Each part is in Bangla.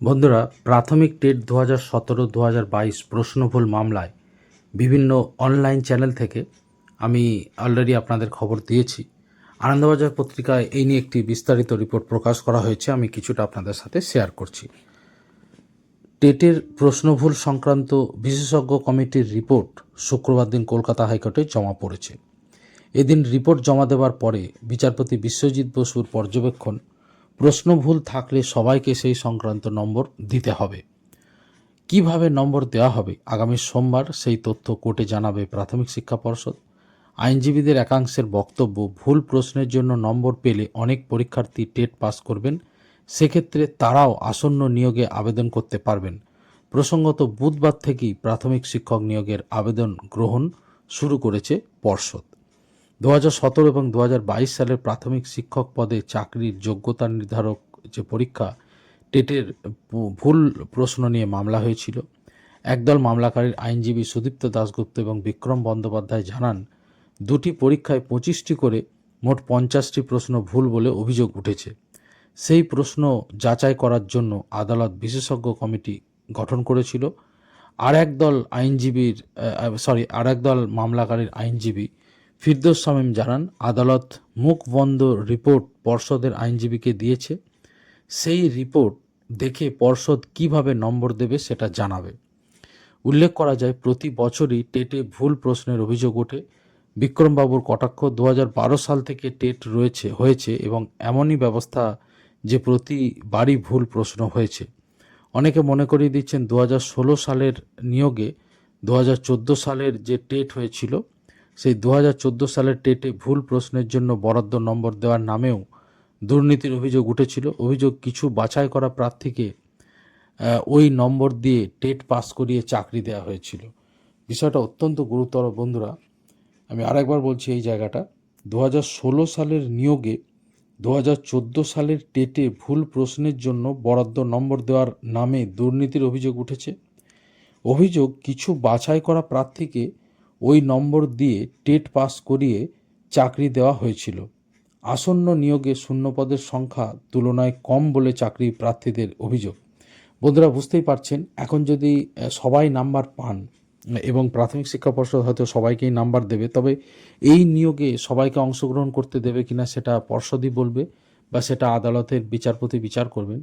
বন্ধুরা, প্রাথমিক টেট দু হাজার সতেরো দু হাজার বাইশ প্রশ্নভুল মামলায় বিভিন্ন অনলাইন চ্যানেল থেকে আমি অলরেডি আপনাদের খবর দিয়েছি। আনন্দবাজার পত্রিকায় এই নিয়ে একটি বিস্তারিত রিপোর্ট প্রকাশ করা হয়েছে, আমি কিছুটা আপনাদের সাথে শেয়ার করছি। টেটের প্রশ্নভুল সংক্রান্ত বিশেষজ্ঞ কমিটির রিপোর্ট শুক্রবার দিন কলকাতা হাইকোর্টে জমা পড়েছে। এদিন রিপোর্ট জমা দেওয়ার পরে বিচারপতি বিশ্বজিৎ বসুর পর্যবেক্ষণ প্রশ্ন ভুল থাকলে সবাইকে সেই সংক্রান্ত নম্বর দিতে হবে। কীভাবে নম্বর দেওয়া হবে? আগামী সোমবার সেই তথ্য কোর্টে জানাবে প্রাথমিক শিক্ষা পর্ষদ। আইনজীবীদের একাংশের বক্তব্য, ভুল প্রশ্নের জন্য নম্বর পেলে অনেক পরীক্ষার্থী টেট পাস করবেন। সেক্ষেত্রে তারাও আসন্ন নিয়োগে আবেদন করতে পারবেন। প্রসঙ্গত, বুধবার থেকেই প্রাথমিক শিক্ষক নিয়োগের আবেদন গ্রহণ শুরু করেছে পর্ষদ। দু সতেরো এবং দু হাজার বাইশ সালের প্রাথমিক শিক্ষক পদে চাকরির যোগ্যতা নির্ধারক যে পরীক্ষা, টেটের ভুল প্রশ্ন নিয়ে মামলা হয়েছিল। একদল মামলাকারীর আইনজীবী সুদীপ্ত দাশগুপ্ত এবং বিক্রম বন্দ্যোপাধ্যায় জানান, দুটি পরীক্ষায় পঁচিশটি করে মোট পঞ্চাশটি প্রশ্ন ভুল বলে অভিযোগ উঠেছে। সেই প্রশ্ন যাচাই করার জন্য আদালত বিশেষজ্ঞ কমিটি গঠন করেছিল। আর একদল আইনজীবীর সরি আর একদল মামলাকারীর আইনজীবী ফিরদোস শামীম জানান, আদালত মুখ বন্ধ রিপোর্ট পর্ষদের আইনজীবীকে দিয়েছে। সেই রিপোর্ট দেখে পর্ষদ কীভাবে নম্বর দেবে সেটা জানাবে। উল্লেখ করা যায়, প্রতি বছরই টেটে ভুল প্রশ্নের অভিযোগ ওঠে। বিক্রমবাবুর কটাক্ষ দু হাজার বারো সাল থেকে টেট রয়েছে, হয়েছে এবং এমনই ব্যবস্থা যে প্রতিবারই ভুল প্রশ্ন হয়েছে। অনেকে মনে করিয়ে দিচ্ছেন দু হাজার ষোলো সালের নিয়োগে দু হাজার চোদ্দ সালের যে টেট হয়েছিল সেই দু হাজার চোদ্দ সালের টেটে ভুল প্রশ্নের জন্য বরাদ্দ নম্বর দেওয়ার নামেও দুর্নীতির অভিযোগ উঠেছিল। অভিযোগ কিছু বাছাই করা প্রার্থীকে ওই নম্বর দিয়ে টেট পাস করিয়ে চাকরি দেওয়া হয়েছিল। বিষয়টা অত্যন্ত গুরুতর বন্ধুরা, আমি আরেকবার বলছি এই জায়গাটা। দু হাজার ষোলো সালের নিয়োগে দু হাজার চোদ্দ সালের টেটে ভুল প্রশ্নের জন্য বরাদ্দ নম্বর দেওয়ার নামে দুর্নীতির অভিযোগ উঠেছে। অভিযোগ কিছু বাছাই করা প্রার্থীকে ওই নম্বর দিয়ে টেট পাস করিয়ে চাকরি দেওয়া হয়েছিল। আসন্ন নিয়োগে শূন্যপদের সংখ্যা তুলনায় কম বলে চাকরি প্রার্থীদের অভিযোগ। বন্ধুরা, বুঝতেই পারছেন, এখন যদি সবাই নাম্বার পান, এবং প্রাথমিক শিক্ষা পর্ষদ হয়তো সবাইকেই নাম্বার দেবে, তবে এই নিয়োগে সবাইকে অংশগ্রহণ করতে দেবে কিনা সেটা পর্ষদই বলবে বা সেটা আদালতের বিচারপতি বিচার করবেন।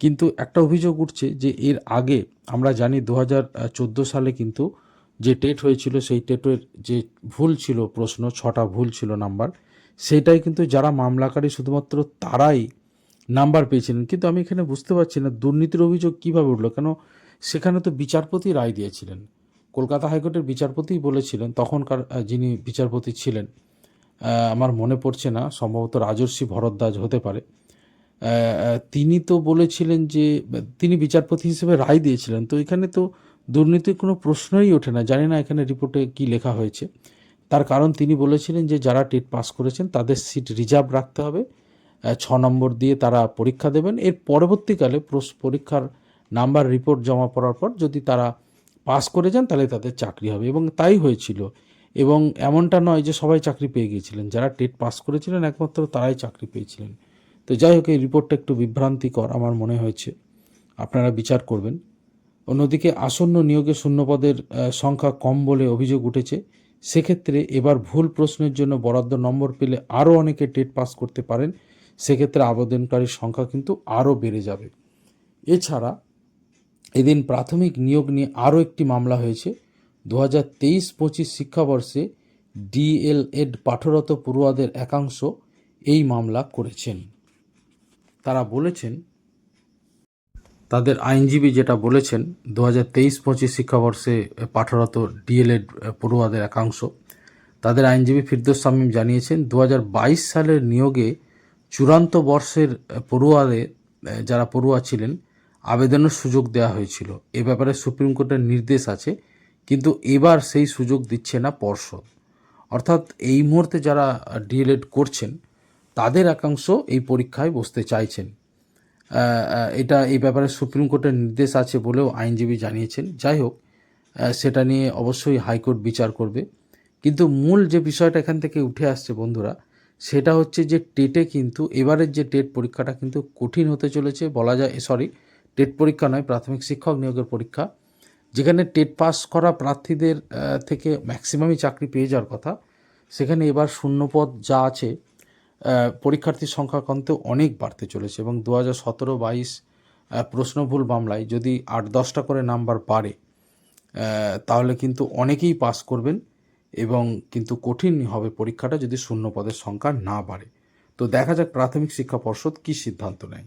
কিন্তু একটা অভিযোগ উঠছে যে এর আগে, আমরা জানি দু সালে কিন্তু যে টেট হয়েছিল, সেই টেটের যে ভুল ছিল, প্রশ্ন, ছটা ভুল ছিল নাম্বার, সেটাই কিন্তু যারা মামলাকারী শুধুমাত্র তারাই নাম্বার পেয়েছিলেন। কিন্তু আমি এখানে বুঝতে পারছি না দুর্নীতির অভিযোগ কীভাবে উঠল? কেন সেখানে তো বিচারপতি রায় দিয়েছিলেন। কলকাতা হাইকোর্টের বিচারপতি বলেছিলেন, তখনকার যিনি বিচারপতি ছিলেন আমার মনে পড়ছে না, সম্ভবত রাজর্ষি ভরদ্বাজ হতে পারে তিনি তো বলেছিলেন যে, তিনি বিচারপতি হিসেবে রায় দিয়েছিলেন। তো এখানে তো দুর্নীতির কোনো প্রশ্নই ওঠে না। জানি না এখানে রিপোর্টে কি লেখা হয়েছে। তার কারণ তিনি বলেছিলেন যে, যারা টেট পাস করেছেন, তাদের সিট রিজার্ভ রাখতে হবে। ছ নম্বর দিয়ে তারা পরীক্ষা দেবেন। এর পরবর্তীকালে পরীক্ষার নাম্বার রিপোর্ট জমা পড়ার পর যদি তারা পাস করে যান, তাহলে তাদের চাকরি হবে। এবং তাই হয়েছিল। এবং এমনটা নয় যে, সবাই চাকরি পেয়ে গিয়েছিলেন। যারা টেট পাস করেছিলেন, একমাত্র তারাই চাকরি পেয়েছিলেন। তো যাই হোক, এই রিপোর্টটা একটু বিভ্রান্তিকর আমার মনে হয়েছে। আপনারা বিচার করবেন। অন্যদিকে আসন্ন নিয়োগে শূন্যপদের সংখ্যা কম বলে অভিযোগ উঠেছে। সেক্ষেত্রে এবার ভুল প্রশ্নের জন্য বরাদ্দ নম্বর পেলে আরও অনেকে টেট পাস করতে পারেন। সেক্ষেত্রে আবেদনকারীর সংখ্যা কিন্তু আরও বেড়ে যাবে। এছাড়া এদিন প্রাথমিক নিয়োগ নিয়ে আরও একটি মামলা হয়েছে। দু হাজার তেইশ পঁচিশ শিক্ষাবর্ষে ডিএলএড পাঠরত পড়ুয়াদের একাংশ এই মামলা করেছেন। তারা বলেছেন তাদের আইনজীবী যেটা বলেছেন দু হাজার তেইশ পঁচিশ শিক্ষাবর্ষে পাঠরত ডিএলএড পড়ুয়াদের একাংশ, তাদের আইনজীবী ফিরদোস শামীম জানিয়েছেন দু বাইশ সালের নিয়োগে চূড়ান্ত বর্ষের পড়ুয়াদের, যারা পড়ুয়া ছিলেন, আবেদনের সুযোগ দেওয়া হয়েছিল। এ ব্যাপারে সুপ্রিম কোর্টের নির্দেশ আছে, কিন্তু এবার সেই সুযোগ দিচ্ছে না পর্ষদ। অর্থাৎ এই মুহূর্তে যারা ডিএলএড করছেন, তাদের একাংশ এই পরীক্ষায় বসতে চাইছেন। এটা এই ব্যাপারে সুপ্রিম কোর্টের নির্দেশ আছে বলেও আইনজীবী জানিয়েছেন। যাই হোক সেটা নিয়ে অবশ্যই হাইকোর্ট বিচার করবে। কিন্তু মূল যে বিষয়টা এখান থেকে উঠে আসছে বন্ধুরা, সেটা হচ্ছে যে টেটে কিন্তু, এবারের যে টেট পরীক্ষাটা কিন্তু কঠিন হতে চলেছে। বলা যায় সরি টেট পরীক্ষা নয়, প্রাথমিক শিক্ষক নিয়োগের পরীক্ষা। যেখানে টেট পাস করা প্রার্থীদের থেকে ম্যাক্সিমামই চাকরি পেয়ে যাওয়ার কথা। সেখানে এবার শূন্যপদ যা আছে পরীক্ষার্থীর সংখ্যা কিন্তু অনেক বাড়তে চলেছে এবং দু হাজার সতেরো বাইশ প্রশ্নভুল মামলায় যদি আট দশটা করে নাম্বার বাড়ে তাহলে কিন্তু অনেকেই পাস করবেন এবং কিন্তু কঠিন হবে পরীক্ষাটা যদি শূন্য পদের সংখ্যা না বাড়ে। তো দেখা যাক প্রাথমিক শিক্ষা পর্ষদ কী সিদ্ধান্ত নেয়।